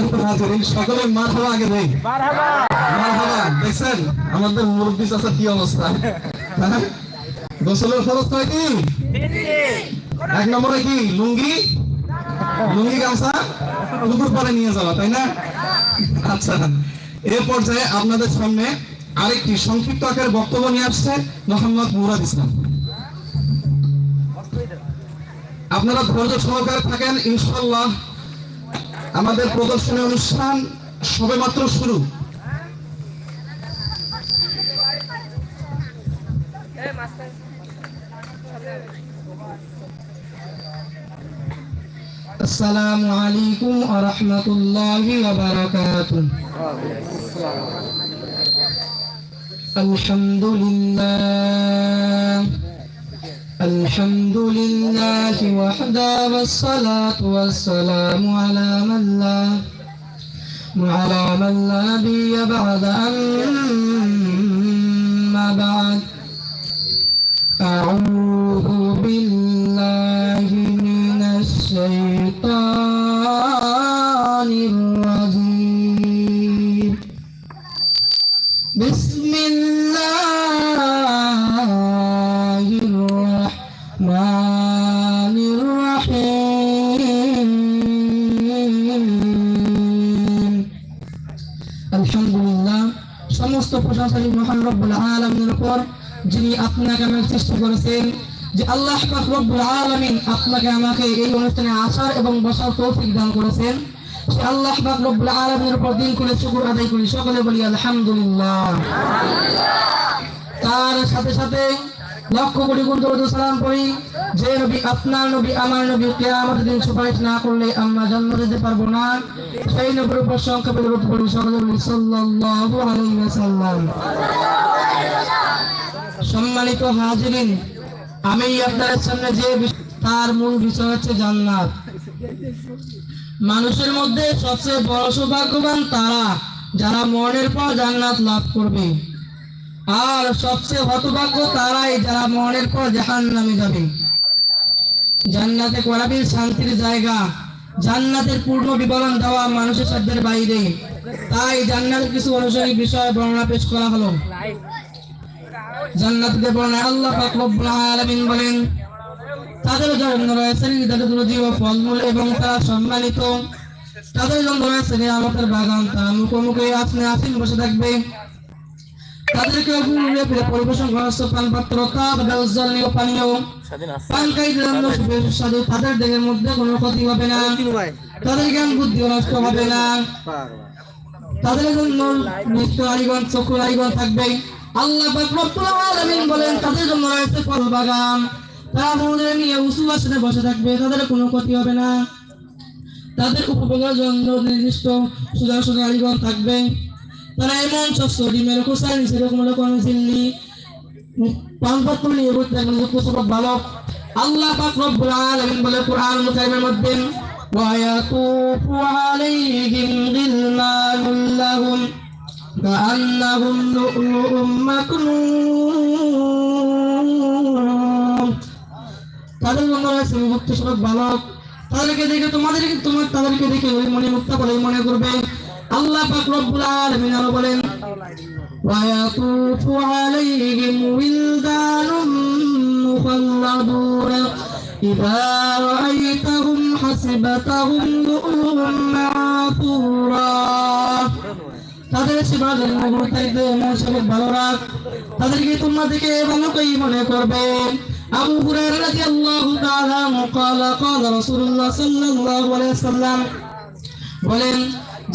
সম্মানিত হাজিরিন সকলে মার আগে দেই। মার দেখছেন? আমাদের মুরব্বী চাষার কি অবস্থা? হ্যাঁ? গোসলের খরচ কি? এক নম্বরে কি? লুঙ্গি? লুঙ্গি গামছা? পুকুর পরে নিয়ে যাওয়া তাই না? আচ্ছা। এ পর্যায়ে আপনাদের সামনে আরেকটি সংক্ষিপ্ত আকারে বক্তব্য নিয়ে আসছে মোহাম্মদ মুরাদ ইসলাম। আপনারা ধৈর্য সহকারে থাকেন ইনশাল্লাহ আমাদের প্রদর্শনী অনুষ্ঠান সবেমাত্র শুরু। আসসালামু আলাইকুম ওয়া রাহমাতুল্লাহি الحمد لله وحده والصلاة والسلام على من لا على من لا نبي بعد أما بعد. أعوذ রব্বুল আলামিন আপনাকে, আমাকে এই অনুষ্ঠানে আসার এবং বসার তৌফিক দান করেছেন। সে আল্লাহ পাক রব্বুল আলামিনের উপর দিন করে শুকর আদায় করি। সকলে বলি, আলহামদুলিল্লাহ। তার সাথে সাথে লক্ষ কোটি গুণ দরুদ সালাম পড়ি। যে নবী, আপনার নবী, আমার নবী কিয়ামতের দিন সুপারিশ না করলে আমরা জন্ম দিতে পারব না। সেই নবীর উপর সংখ্যা দরুদ পড়ি, সকলে বলি, সাল্লাল্লাহু সম্মানিত হাজিরিন আমি আপনাদের সামনে যে তার মূল বিষয় হচ্ছে জান্নাত। মানুষের মধ্যে সবচেয়ে বড় সৌভাগ্যবান তারা, যারা মরণের পর জান্নাত লাভ করবে। আর সবচেয়ে হতভাগ্য তারাই যারা মরণের পর জাহান নামে যাবে। জান্নাতে করাবিল শান্তির জায়গা, জান্নাতের পূর্ণ বিবরণ দেওয়া মানুষের সাধ্যের বাইরে। তাই জান্নাতের কিছু অনুসারী বিষয় বর্ণনা পেশ করা হলো। জান্নাতকে বর্ণনা আল্লাহ পাক রব্বুল আলামিন বলেন তাদের জন্য রয়েছে তাদের রুজি ও ফলমূল এবং তারা সম্মানিত। তাদের জন্য রয়েছে আমাদের বাগান তারা মুখোমুখি আপনি আসেন বসে থাকবে। তাদেরকে অগ্নিরে ফিরে পরিবেশন করা পানপাত্র কাপ ব্যবস্থনীয় পানীয় পানকাই জন্য সুস্বাদু তাদের দেহের মধ্যে কোনো ক্ষতি হবে না। তাদের জ্ঞান বুদ্ধি নষ্ট হবে না। তাদের জন্য নিত্য আলিগণ চক্ষু আলিগণ থাকবে। আল্লাহ আলমিন বলেন, তাদের জন্য রয়েছে ফল বাগান। তারা মনে নিয়ে উঁচু আসনে বসে থাকবে, তাদের কোনো ক্ষতি হবে না। তাদের উপভোগের জন্য নির্দিষ্ট সুযোগ সুযোগালিগণ থাকবে। তারা এমন শস্য, ডিমের খোসা, নিচের কোনো কোনো চিল্লি নিয়ে বলতে আল্লাহ পাক রব্বুল আলামিন বলে কোরআন মুকারিমের মধ্যে, ওয়া ইয়াতুফু আলাইহিম লাহুম। كأنهم لؤلؤ مكنون তাদের জন্য রয়েছে মুক্ত সড়ক বালক তাদেরকে দেখে তোমাদেরকে তোমার তাদেরকে দেখে ওই মনে মুক্ত করে মনে করবে আল্লাহ পাক রব্বুল আলামিন আরো বলেন ويطوف عليهم ولدان مخلدون إذا رأيتهم حسبتهم لؤلؤا منثورا তাদের সেবার জন্য গুরুত্বাইতে মৌসুমের ভালো রাখ তাদেরকে তোমরা থেকে ভালোকেই মনে করবে আবু হুরায়রা রাদিয়াল্লাহু তাআলা قال قال رسول الله صلى الله عليه وسلم বলেন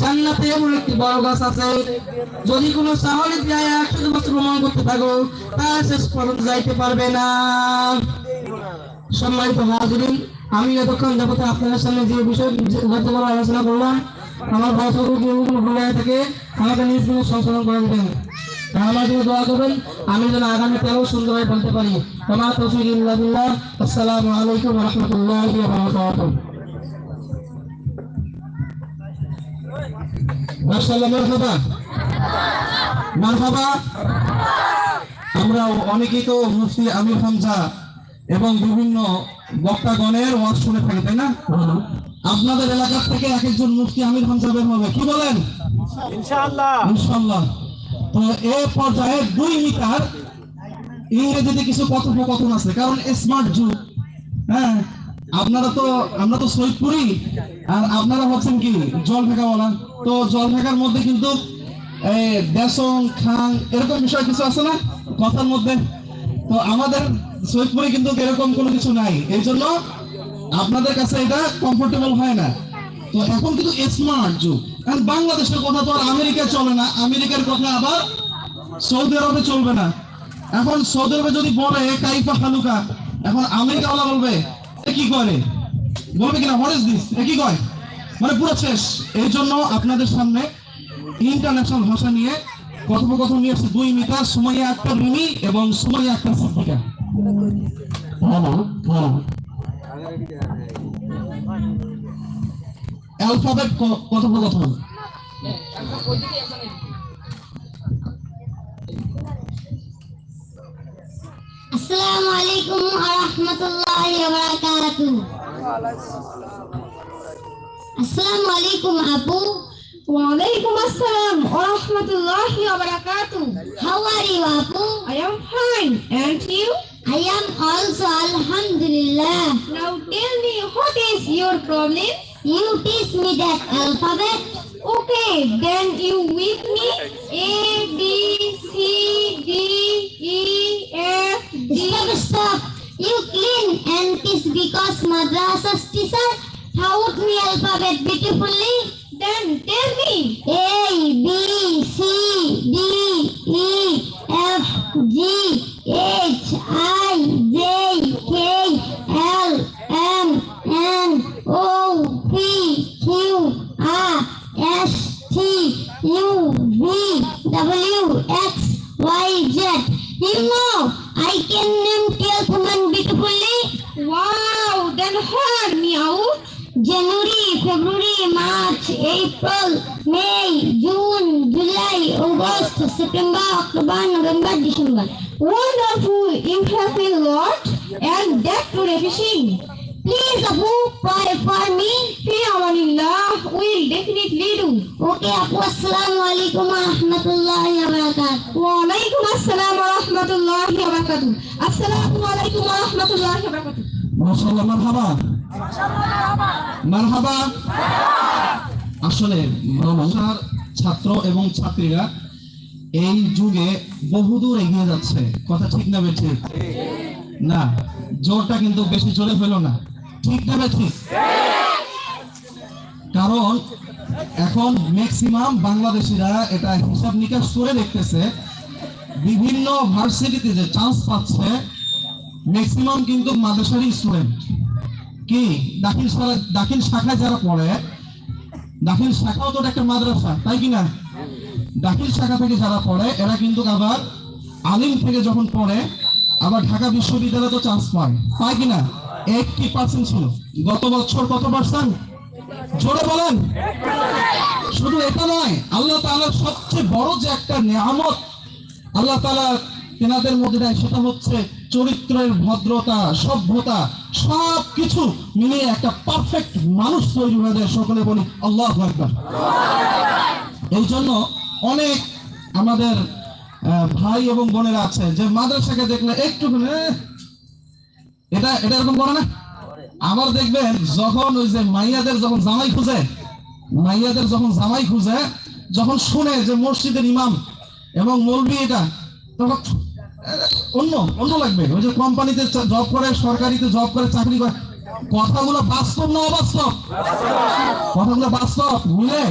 জান্নাতে এমন একটি বড় গাছ আছে যদি কোনো সাহলে যায় একশো বছর ভ্রমণ করতে থাকো তার শেষ পর্যন্ত যাইতে পারবে না সম্মানিত হাজিরিন আমি এতক্ষণ যাবত আপনাদের সামনে যে বিষয় যতগুলো আলোচনা করলাম আমার ভাষাকে আমাকে সংশোধন করে দেবেন? আমার জন্য দোয়া করবেন, আমি যেন আগামীতেও সুন্দরভাবে বলতে পারি। ইল্লা আসসালামু আলাইকুম রাহমাতুল্লাহি আমরা অনেকেই তো মুফতি আমির হামজা এবং বিভিন্ন বক্তাগণের ওয়াজ শুনে থাকি, তাই না? আপনাদের এলাকার থেকে এক একজন মুফতি আমির হামজা বের হবে। কি বলেন? ইনশাআল্লাহ। তো পর্যায়ে দুই মিটার ইংরেজিতে কিছু কথোপকথন আছে। কারণ স্মার্ট যুগ। হ্যাঁ? আপনারা তো আমরা তো সৈয়দপুরি। আর আপনারা হচ্ছেন কি? জল ঢাকাওয়ালা তো জল ঢাকার মধ্যে কিন্তু এই দেশং খাং এরকম বিষয় কিছু আছে না কথার মধ্যে? তো আমাদের সৈয়দপুরে কিন্তু এরকম কোনো কিছু নাই। এই জন্য আপনাদের কাছে এটা কমফোর্টেবল হয় না। তো এখন কিন্তু স্মার্ট যুগ। কারণ বাংলাদেশের কথা তো আর আমেরিকা চলে না আমেরিকার কথা আবার সৌদি আরবে চলবে না। এখন সৌদি আরবে যদি বলে কাইফা হালুকা এখন আমেরিকা ওলা বলবে এ কি করে? বলবে কিনা হোয়াট ইজ দিস এ কি কয়? মানে পুরো শেষ। এই জন্য আপনাদের সামনে ইন্টারন্যাশনাল ভাষা নিয়ে কথোপকথন নিয়ে এসেছে দুই মিটার সুমাইয়া আক্তার রিমি এবং সুমাইয়া আক্তার সিদ্দিকা। হ্যালো হ্যাঁ। অ্যালফাবেট ক- কথোপকথন আসসালামু আলাইকুম ওয়া রাহমাতুল্লাহি ওয়া বারাকাতুহু আসসালামু আলাইকুম আপু Walaikum assalam wa rahmatullahi wa barakatuh. How are you আপু I am fine. And you? I am also আলহামদুলিল্লাহ Now tell me what is your problem? You teach me that alphabet? Okay, then you with me? A, B, C, D, E, F, G. Stop, stop. You clean and kiss because madrasa's teacher taught me alphabet beautifully. Then tell me. A, B, C, D, E, F, G. lot. And that to revision. Please, Abu, pray for me. Fi amanillah, will definitely do. Okay, Abu, Assalamu alaikum wa rahmatullahi wa barakatuh. Walaikum assalam wa rahmatullahi wa barakatuh. Assalamu alaikum wa rahmatullahi wa barakatuh. মাশাআল্লাহ মারহাবা মারহাবা আসলে মাদ্রাসার ছাত্র এবং ছাত্রীরা এই যুগে বহুদূর এগিয়ে যাচ্ছে কথা ঠিক না বেঠিক না, জোরটা কিন্তু বেশি জোরে হলো না। ঠিক না বেঠিক কারণ এখন ম্যাক্সিমাম বাংলাদেশিরা এটা হিসাব নিকাশ করে দেখতেছে, বিভিন্ন ভার্সিটিতে যে চান্স পাচ্ছে ম্যাক্সিমাম কিন্তু মাদ্রাসারই স্টুডেন্ট কি? দাখিল দাখিল শাখায় যারা পড়ে, দাখিল শাখাও তো একটা মাদ্রাসা, তাই কি না? দাখিল শাখা থেকে যারা পড়ে, এরা কিন্তু আবার আলিম থেকে যখন পড়ে আবার ঢাকা বিশ্ববিদ্যালয়ে তো চান্স পায়। পায় কিনা? এইটটি পার্সেন্ট ছিল। গত বছর কত পার্সেন্ট জোরে বলেন। শুধু এটা নয়, আল্লাহ তাআলার সবচেয়ে বড় যে একটা নিয়ামত, আল্লাহ তাআলা তেনাদের মধ্যে দেয়, সেটা হচ্ছে চরিত্রের ভদ্রতা, সভ্যতা সব কিছু মিলিয়ে একটা পারফেক্ট মানুষ তৈরি হয়ে যায়। সকলে বলি, আল্লাহ আকবার। এই জন্য অনেক আমাদের ভাই এবং বোনেরা আছে। যে মাদ্রাসাকে দেখলে একটু এটা এটা এরকম করে না? আবার দেখবেন, যখন ওই যে মাইয়াদের যখন জামাই খুঁজে, মাইয়াদের যখন জামাই খুঁজে, যখন শুনে যে মসজিদের ইমাম এবং মৌলবি এটা, তখন অন্য অন্য লাগবে। ওই যে কোম্পানিতে জব করে, সরকারিতে জব করে, চাকরি করে। কথাগুলো বাস্তব না অবাস্তব? কথাগুলো বাস্তব, মিলে?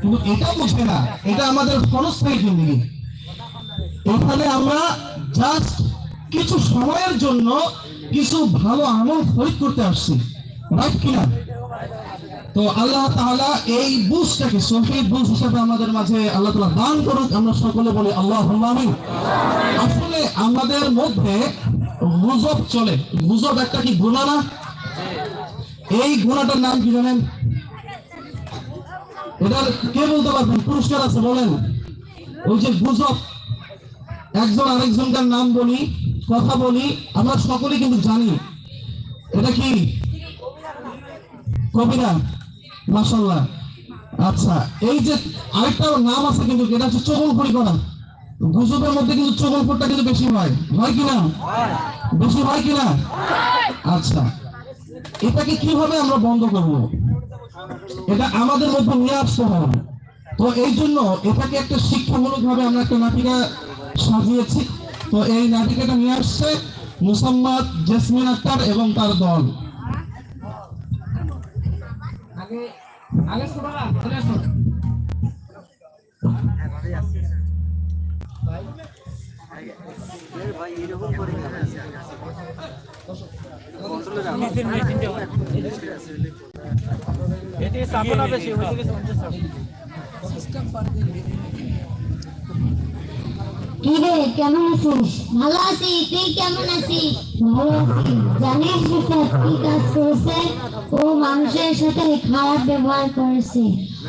কিন্তু এটা বুঝে না। এটা আমাদের ক্ষণস্থায়ী জিন্দগি। এখানে আমরা জাস্ট কিছু সময়ের জন্য কিছু ভালো আমল খরিদ করতে আসছি। রাইট কিনা? তো আল্লাহ তাআলা এই বুঝটাকে সহি বুঝ হিসাবে আমাদের মাঝে আল্লাহ তাআলা দান করুক, আমরা সকলে বলি আল্লাহ আসলে আমাদের মধ্যে গুজব চলে। গুজব একটা কি গুণা না? এই গুণাটার নাম কি জানেন? এটা কে বলতে পারবেন? পুরস্কার আছে, বলেন। ওই যে গুজব একজন আরেকজনকার নাম বলি, কথা বলি, আমরা সকলে কিন্তু জানি। এটা কি? কবিরা? মাশাল্লাহ আচ্ছা এই যে আরেকটা নাম আছে কিন্তু, এটা হচ্ছে চগলখড়ি করা গুজবের মধ্যে কিন্তু চগলখড়টা কিন্তু বেশি হয়। হয় কিনা? বেশি হয় কিনা? আচ্ছা এটাকে কীভাবে আমরা বন্ধ করব? এটা আমাদের মধ্যে নিয়ে আসতে হবে। তো এই জন্য এটাকে একটা শিক্ষামূলক ভাবে আমরা একটা নাটিকা সাজিয়েছি তো এই নাটিকাটা নিয়ে আসছে মুসাম্মদ জেসমিন আক্তার এবং তার দল। কি কেমন আছিস? ভালো আছি, তুই কেমন আছিস? ভালো আছি। জানিস কি কাজ করেছে? ও মানুষের সাথে খারাপ ব্যবহার করেছে।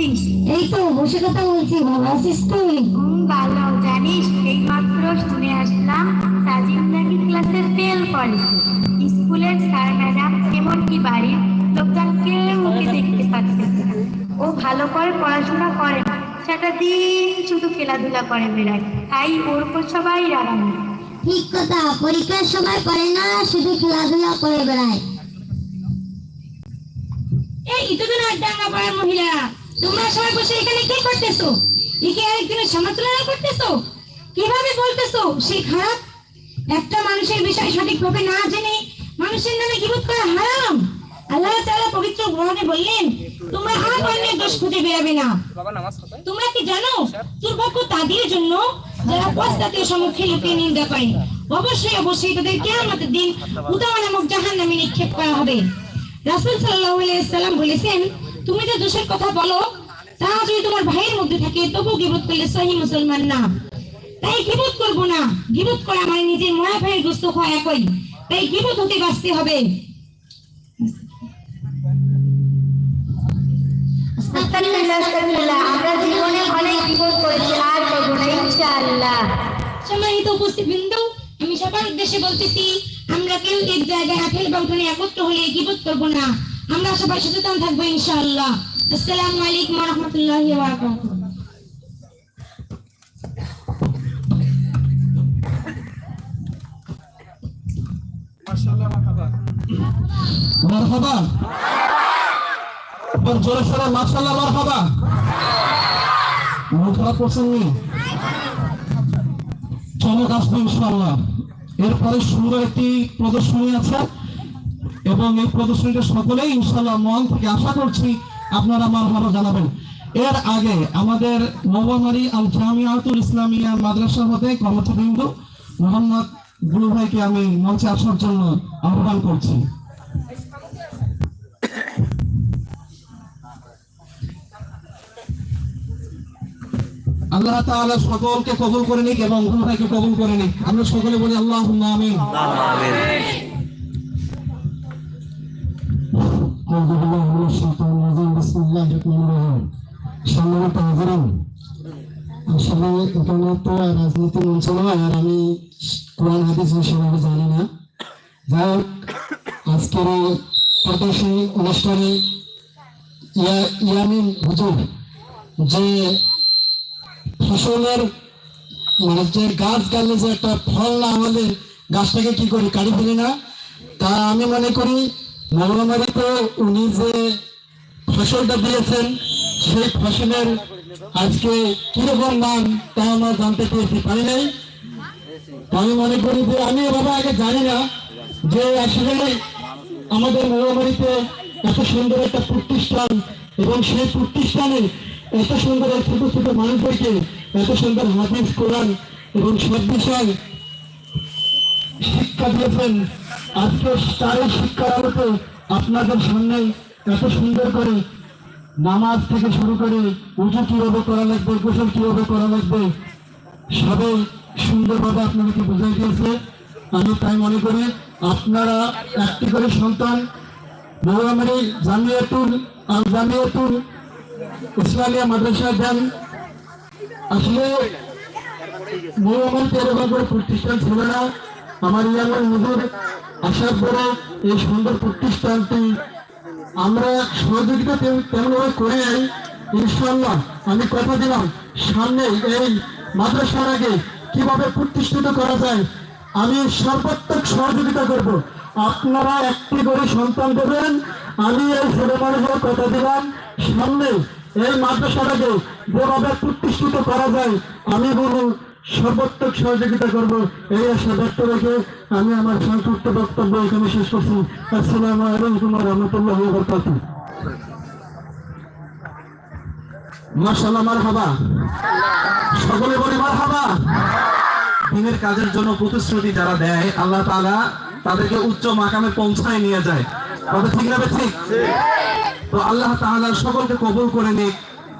এই তো বসে কথা বলছি ভালো আছিস তুই? ভালো জানিস এইমাত্র শুনে আসলাম সাজিদ নাকি ক্লাসে ফেল করে। স্কুলের স্যার ম্যাডাম এমনকি বাড়ির লোকজন কেউ ওকে দেখতে পাচ্ছে। ও ভালো করে পড়াশোনা করে না সেটা দিন শুধু খেলাধুলা করে বেড়ায় তাই ওর উপর সবাই রাগানো ঠিক কথা পরীক্ষার সময় করে না শুধু খেলাধুলা করে বেড়ায়। এই ইতদিন ডাঙ্গা পাড়ার মহিলারা তোমরা সবাই বসে এখানে কি করতেছো? একে আরেকজনের সমালোচনা করতেছো? কীভাবে বলতেছো? সে খারাপ? একটা মানুষের বিষয় সঠিকভাবে না জেনে মানুষের নামে গিবত করা হারাম? আল্লাহ তাআলা পবিত্র কোরআনে বললেন তোমরা আর অন্যের দোষ খুঁজে বেরাবে না। তোমরা কি জানো? দুর্ভাগ্য তাদের জন্য যারা পশ্চাতের সম্মুখে লোকে নিন্দা করে। অবশ্যই অবশ্যই তাদের কেয়ামতের দিন উদামা নামক জাহান্নামে নিক্ষেপ করা হবে। রাসূল সাল্লাল্লাহু আলাইহি সাল্লাম বলেছেন তুমি যে দোষের কথা বলো তা যদি তোমার ভাইয়ের মধ্যে থাকে তবু গিবত করলে সহি মুসলমান না। তাই গিবত করব না। গিবত করা মানে নিজের মরা ভাইয়ের গোস্ত খাওয়া একই। তাই গিবত হতে বাঁচতে হবে। আস্তাগফিরুল্লাহ, আস্তাগফিরুল্লাহ। আমরা জীবনে অনেক বিপদ করেছি আর করব না ইনশাআল্লাহ। সম্মানিত উপস্থিত বিন্দু আমি সবার উদ্দেশ্যে বলতেছি আমরা কেউ এক জায়গায় আঠেল বা উঠোনে একত্র হলে গিবত করব না। আমরা সবাই সচেতন থাকব ইনশাআল্লাহ। আসসালামু আলাইকুম ওয়া রাহমাতুল্লাহি ওয়া বারাকাতুহু মারহাবা। এবার জোরে সোরে মাশাআল্লাহ মারহাবা। মন খারাপ করছেন নি চমক আসবে ইনশাআল্লাহ। এরপরে সুর একটি প্রদর্শনী আছে। এবং এই প্রদর্শনীটা সকলেই ইনশাল্লাহ মন থেকে আশা করছি আপনারা আমার ভালো জানাবেন। এর আগে আমাদের নবমারি আল জামিয়াতুল ইসলামিয়া মাদ্রাসা হতে কর্মচারীবৃন্দ মোহাম্মদ গুরু ভাইকে আমি মঞ্চে আসার জন্য আহ্বান করছি। আল্লাহ তাআলা সকলকে কবুল করে নিক এবং গুরু ভাইকে কবুল করে নিক। আমরা সকলে বলি আল্লাহ আমিন। আমিন। আর আমি কোরআন, হাদিস সেভাবে জানি না। যাই আজকের প্রদর্শনী অনুষ্ঠানে ইয়ামিন হুজুর যে ফসলের মানে যে গাছ গালে যে একটা ফল না হলে গাছটাকে কি করি কাটি ফেলি না, তা আমি মনে করি মৌলমারিতে উনি যে ফসলটা দিয়েছেন, সেই ফসলের আজকে কীরকম দাম তা আমরা জানতে পেরেছি। পারি নাই? আমি মনে করি যে আমি এভাবে আগে জানি না যে আসলে আমাদের মৌলবাড়িতে এত সুন্দর একটা প্রতিষ্ঠান এবং সেই প্রতিষ্ঠানে এত সুন্দর এক ছোট ছোট মানুষদেরকে এত সুন্দর হাফিজ কোরআন এবং সব বিষয় শিক্ষা দিয়েছেন। আজকে তার এই শিক্ষার আলোতে আপনাদের সামনে এত সুন্দর করে নামাজ থেকে শুরু করে উঁচু কীভাবে করা লাগবে, গোসল কীভাবে করা লাগবে সবাই সুন্দরভাবে আপনাদেরকে বোঝাই দিয়েছে। আমি তাই মনে করি আপনারা একটি করে সন্তান মৌলামারি জামিয়াতুল আর জামিয়াতুল ইসলামিয়া মাদ্রাসা দেন। আসলে মৌলামারিতে এরকম করে প্রতিষ্ঠান ছিল না। আমার ইয়ামের হুজুর আসার পরে এই সুন্দর প্রতিষ্ঠানটি আমরা সহযোগিতা তেম- তেমনভাবে করে ইনশাল্লাহ আমি কথা দিলাম সামনে এই মাদ্রাসার আগে কীভাবে প্রতিষ্ঠিত করা যায়? আমি সর্বাত্মক সহযোগিতা করব। আপনারা একটি করে সন্তান দেবেন। আমি এই ছেলে মানুষের কথা দিলাম। সামনে এই মাদ্রাসাটাকে যেভাবে প্রতিষ্ঠিত করা যায়, আমি বলব সর্বাত্মক সহযোগিতা করব। এই আশা ব্যক্ত রেখে আমি আমার সংক্ষিপ্ত বক্তব্য এখানে শেষ করছি। আসসালামু আলাইকুম রহমতুল্লাহ বরকাতুহ। মাশাআল্লাহ, মারহাবা। সকলে বলে মারহাবা। দিনের কাজের জন্য প্রতিশ্রুতি যারা দেয়, আল্লাহ তাআলা তাদেরকে উচ্চ মাকামে পৌঁছায় নিয়ে যায়। কথা ঠিক না ঠিক তো আল্লাহ তাআলা সকলকে কবুল করে নিক।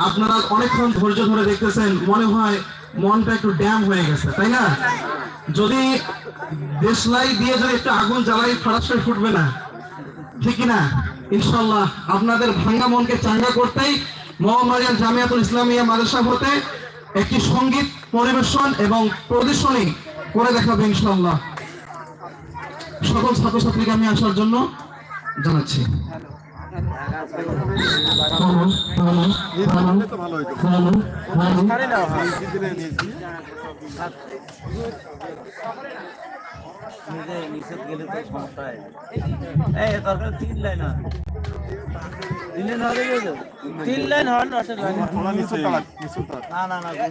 আপনারা অনেকক্ষণ ধৈর্য ধরে দেখতেছেন, মনে হয় মনটা একটু ড্যাম হয়ে গেছে, তাই না? যদি দেশলাই দিয়ে যদি একটু আগুন জ্বালাই ফরাসরি ফুটবে না, ঠিক না? ইনশাল্লাহ আপনাদের ভাঙ্গা মনকে চাঙ্গা করতেই মোহাম্মদিয়ান জামিয়াতুল ইসলামিয়া মাদ্রাসা হতে একটি সংগীত পরিবেশন এবং প্রদর্শনী করে দেখাবে ইনশাল্লাহ সকল ছাত্রছাত্রীকে আমি আসার জন্য জানাচ্ছি। নিচে গেলে তো সমস্যা এই, দরকার তিন লাইন তিন লাইন? তিন না না না না না না।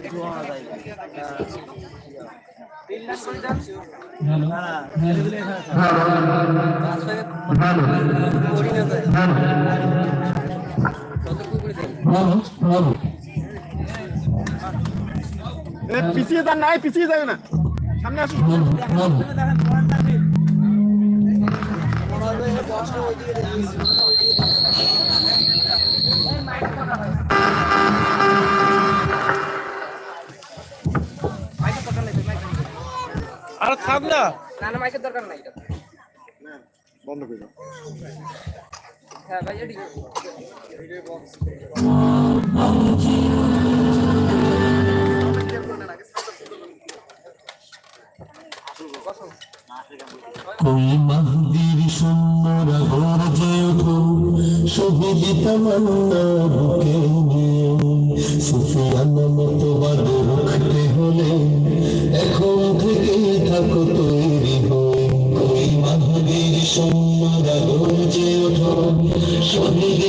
পিছিয়ে যান নাই পিছিয়ে যাবে না সামনে আসুন আর থাক না। বন্ধ করে দাও ওই মাহদির সুন্দর ঘর যে ওঠো শহীদ তামান্না বুকে নিয়ে সুফিয়ানা মাহদির সুন্দর ঘর যে ওঠো শহীদ